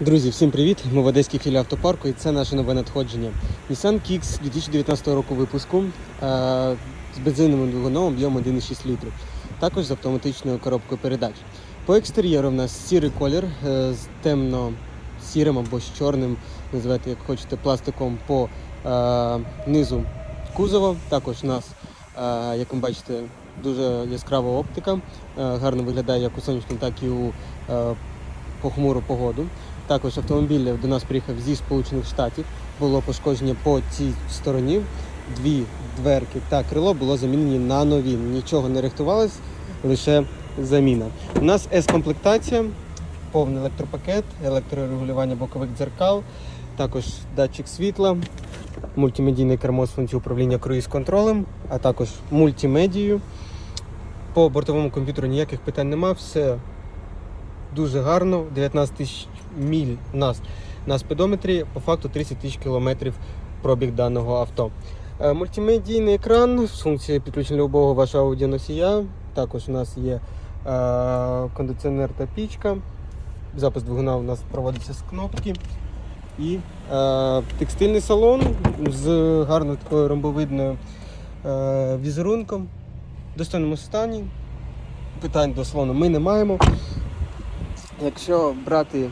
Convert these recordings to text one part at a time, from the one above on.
Друзі, всім привіт! Ми в Одеській філії автопарку і це наше нове надходження. Nissan Kicks 2019 року випуску е, з бензиновим двигуном об'ємом 1,6 літрів. Також з автоматичною коробкою передач. По екстер'єру в нас сірий колір е, з темно-сірим або з чорним, називайте як хочете, пластиком по е, низу кузова. Також у нас, як ви бачите, дуже яскрава оптика. Гарно виглядає як у сонячну, так і у похмуру погоду. Також автомобіль до нас приїхав зі Сполучених Штатів. Було пошкодження по цій стороні. Дві дверки та крило було замінені на нові. Нічого не рихтувалось, лише заміна. У нас С-комплектація, повний електропакет, електрорегулювання бокових дзеркал, також датчик світла, мультимедійне кермо з функцією управління круїз-контролем, а також мультимедією. По бортовому комп'ютеру ніяких питань нема, все дуже гарно. 19 тисяч міль нас на спидометрі, по факту 30 тисяч кілометрів пробіг даного авто. Е, Мультимедійний екран з функцією підключення любого вашого аудіоносія. Також у нас є е, кондиціонер та пічка. Запис двигуна у нас проводиться з кнопки. І е, текстильний салон з гарною такою ромбовидною е, візерунком в достойному стані. Питань до салону ми не маємо. Якщо брати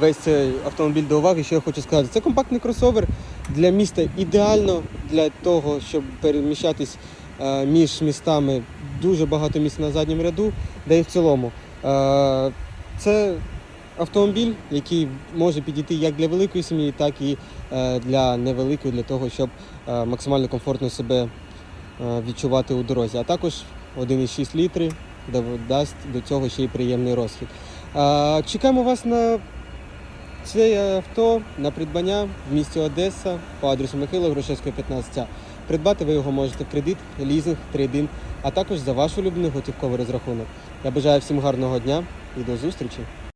весь цей автомобіль до уваги, що я хочу сказати, це компактний кросовер для міста ідеально для того, щоб переміщатись е, між містами дуже багато місць на задньому ряду, де і в цілому. Е, це автомобіль, який може підійти як для великої сім'ї, так і е, для невеликої, для того, щоб максимально комфортно себе відчувати у дорозі. А також 1,6 літри дасть до цього ще й приємний розхід. Чекаємо вас на це авто на придбання в місті Одеса по адресу Михайла Грушевського, 15А. Придбати ви його можете в кредит, лізинг, трейдин, а також за ваш улюблений готівковий розрахунок. Я бажаю всім гарного дня і до зустрічі!